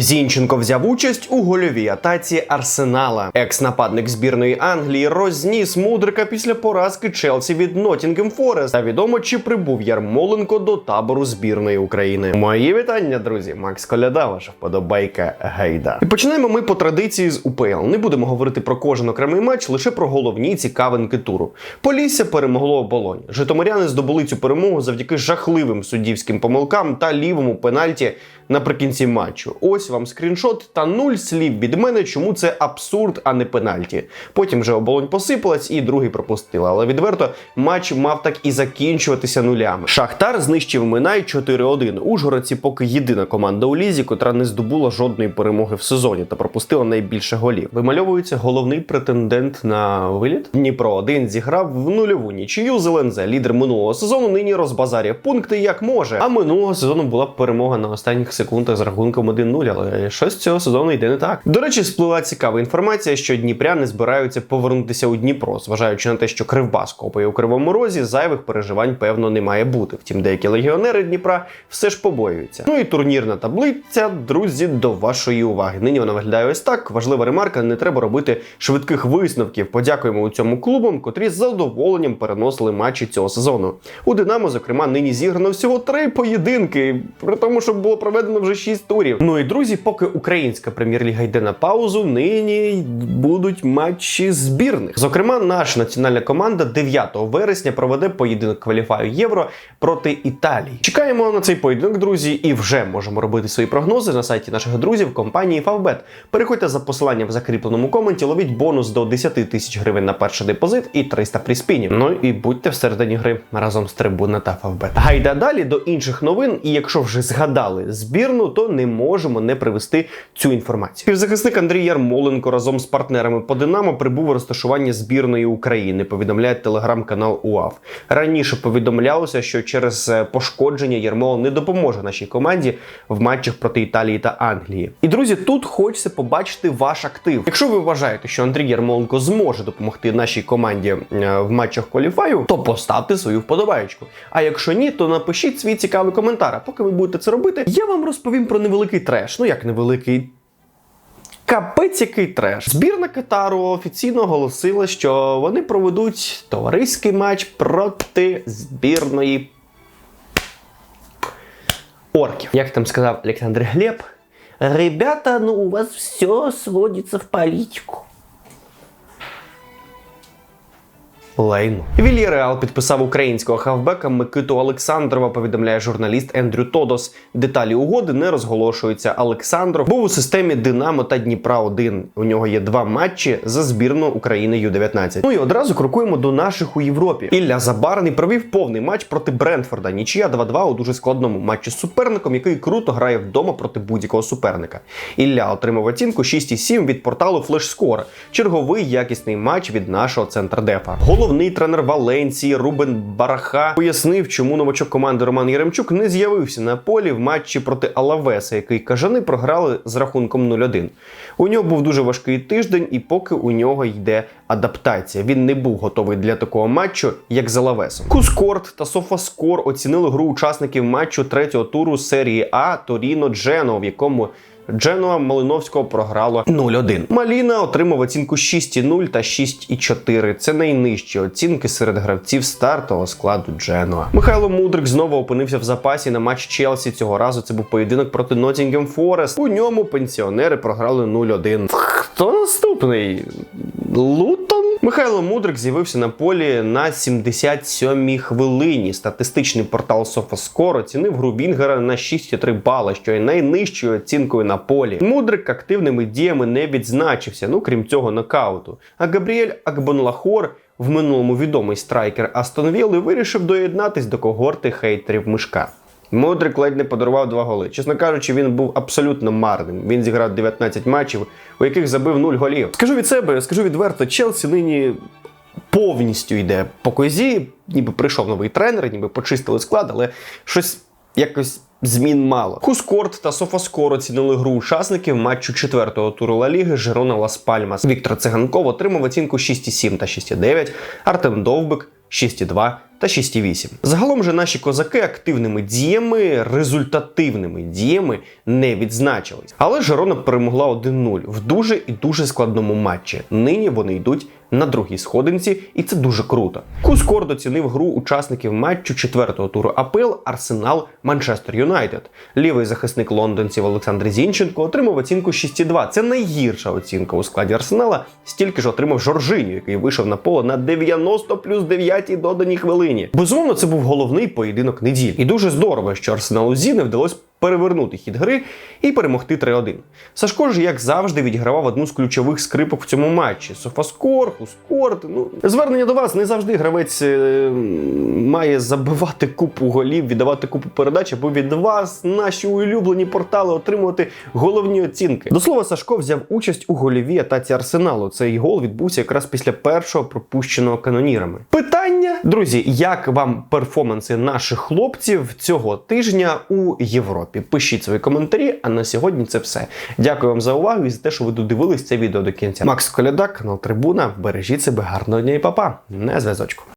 Зінченко взяв участь у гольовій атаці Арсенала. Екс-нападник збірної Англії розніс мудрика після поразки Челсі від Ноттінгем Форест. Та відомо, чи прибув Ярмоленко до табору збірної України. Мої вітання, друзі. Макс Коляда, ваша вподобайка гайда. І починаємо ми по традиції з УПЛ. Не будемо говорити про кожен окремий матч, лише про головні цікавинки туру. Полісся перемогло оболонь. Житомиряни здобули цю перемогу завдяки жахливим суддівським помилкам та лівому пенальті наприкінці матчу. Ось вам скріншот та нуль слів від мене, чому це абсурд, а не пенальті. Потім вже оболонь посипалась і другий пропустила. Але відверто матч мав так і закінчуватися нулями. Шахтар знищив Минай 4-1. Ужгородці поки єдина команда у лізі, котра не здобула жодної перемоги в сезоні та пропустила найбільше голів. Вимальовується головний претендент на виліт. Дніпро 1 зіграв в нульову нічию Зелензе. Лідер минулого сезону нині розбазарює пункти як може. А минулого сезону була перемога на останніх секундах з рахунком 1-0, але щось цього сезону йде не так. До речі, сплила цікава інформація, що дніпряни збираються повернутися у Дніпро, зважаючи на те, що Кривбас копає у кривому розі, зайвих переживань певно не має бути. Втім, деякі легіонери Дніпра все ж побоюються. Ну і турнірна таблиця, друзі, до вашої уваги. Нині вона виглядає ось так. Важлива ремарка: не треба робити швидких висновків. Подякуємо у цьому клубам, котрі з задоволенням переносили матчі цього сезону. У Динамо, зокрема, нині зіграно всього три поєдинки, при тому, що було проведено вже шість турів. Ну і друзі, поки українська прем'єр-ліга йде на паузу, нині будуть матчі збірних. Зокрема, наша національна команда 9 вересня проведе поєдинок кваліфаю євро проти Італії. Чекаємо на цей поєдинок, друзі, і вже можемо робити свої прогнози на сайті наших друзів компанії Favbet. Переходьте за посиланням в закріпленому коменті, ловіть бонус до 10 тисяч гривень на перший депозит і 300 при спіні. Ну і будьте всередині гри разом з трибуна та Favbet. Гайда далі до інших новин. І якщо вже згадали збірну, то не можемо не привести цю інформацію. Півзахисник Андрій Ярмоленко разом з партнерами по Динамо прибув у розташування збірної України. Повідомляє телеграм-канал УАВ. Раніше повідомлялося, що через е, пошкодження Ярмол не допоможе нашій команді в матчах проти Італії та Англії. І друзі, тут хочеться побачити ваш актив. Якщо ви вважаєте, що Андрій Ярмоленко зможе допомогти нашій команді е, в матчах кваліфаю, то поставте свою вподобаєчку. А якщо ні, то напишіть свій цікавий коментар. А поки ви будете це робити, я вам розповім про невеликий треш. Ну як невеликий. Капець який треш. Збірна Катару офіційно оголосила, що вони проведуть товариський матч проти збірної орків. Як там сказав Олександр Глеб, ребята, ну у вас все сводиться в політику. Лейну. Вільяреал підписав українського хавбека Микиту Олександрова, повідомляє журналіст Ендрю Тодос. Деталі угоди не розголошуються. Олександров був у системі Динамо та Дніпра 1 У нього є два матчі за збірну України Ю-19. Ну і одразу крокуємо до наших у Європі. Ілля Забарний провів повний матч проти Брентфорда. Нічия 2-2 у дуже складному матчі з суперником, який круто грає вдома проти будь-якого суперника. Ілля отримав оцінку 6,7 від порталу FlashScore. Черговий якісний матч від нашого центрдефа. Головний тренер Валенції Рубен Бараха пояснив, чому новачок команди Роман Яремчук не з'явився на полі в матчі проти Алавеса, який кажани програли з рахунком 0-1. У нього був дуже важкий тиждень, і поки у нього йде адаптація. Він не був готовий для такого матчу, як з Алавесом. Кускорт та Софаскор оцінили гру учасників матчу третього туру серії А Торіно Джено, в якому Дженуа Малиновського програло 0-1. Маліна отримав оцінку 6,0 та 6,4. Це найнижчі оцінки серед гравців стартового складу Дженуа. Михайло Мудрик знову опинився в запасі на матч Челсі. Цього разу це був поєдинок проти Ноттінгем Форест. У ньому пенсіонери програли 0-1. Хто наступний? Лутон? Михайло Мудрик з'явився на полі на 77-й хвилині. Статистичний портал SofaScore оцінив гру Вінгера на 6,3 бала, що є найнижчою оцінкою на полі. Мудрик активними діями не відзначився, ну крім цього нокауту. А Габріель Акбонлахор в минулому відомий страйкер Астон Вілли вирішив доєднатись до когорти хейтерів мишка. Мудрик ледь не подарував два голи. Чесно кажучи, він був абсолютно марним. Він зіграв 19 матчів, у яких забив 0 голів. Скажу від себе, скажу відверто, Челсі нині повністю йде по козі, ніби прийшов новий тренер, ніби почистили склад, але щось якось. Змін мало. Хускорт та Софаскор оцінили гру учасників матчу четвертого туру Ла Ліги Жирона Лас Пальмас. Віктор Циганков отримав оцінку 6,7 та 6,9, Артем Довбик 6,2 та 6,8. Загалом же наші козаки активними діями, результативними діями не відзначились. Але Жерона перемогла 1-0 в дуже і дуже складному матчі. Нині вони йдуть на другій сходинці, і це дуже круто. Кускор доцінив гру учасників матчу четвертого туру АПЛ Арсенал Манчестер Юнайтед. Лівий захисник лондонців Олександр Зінченко отримав оцінку 6,2. Це найгірша оцінка у складі Арсенала. Стільки ж отримав Жоржиню, який вийшов на поле на 90 плюс 9 доданій хвилині. Безумовно, це був головний поєдинок неділі. І дуже здорово, що Арсеналу Зі не вдалося перевернути хід гри і перемогти 3-1. Сашко ж, як завжди, відігравав одну з ключових скрипок в цьому матчі: Софаскор, Хускорт. Ну звернення до вас не завжди гравець е, має забивати купу голів, віддавати купу передач, або від вас, наші улюблені портали, отримувати головні оцінки. До слова, Сашко взяв участь у гольовій атаці Арсеналу. Цей гол відбувся якраз після першого пропущеного канонірами. Питання, друзі, як вам перформанси наших хлопців цього тижня у Європі? Пишіть свої коментарі. А на сьогодні це все. Дякую вам за увагу і за те, що ви додивились це відео до кінця. Макс Коляда, канал Трибуна. Бережіть себе, гарного дня і папа. На зв'язочку.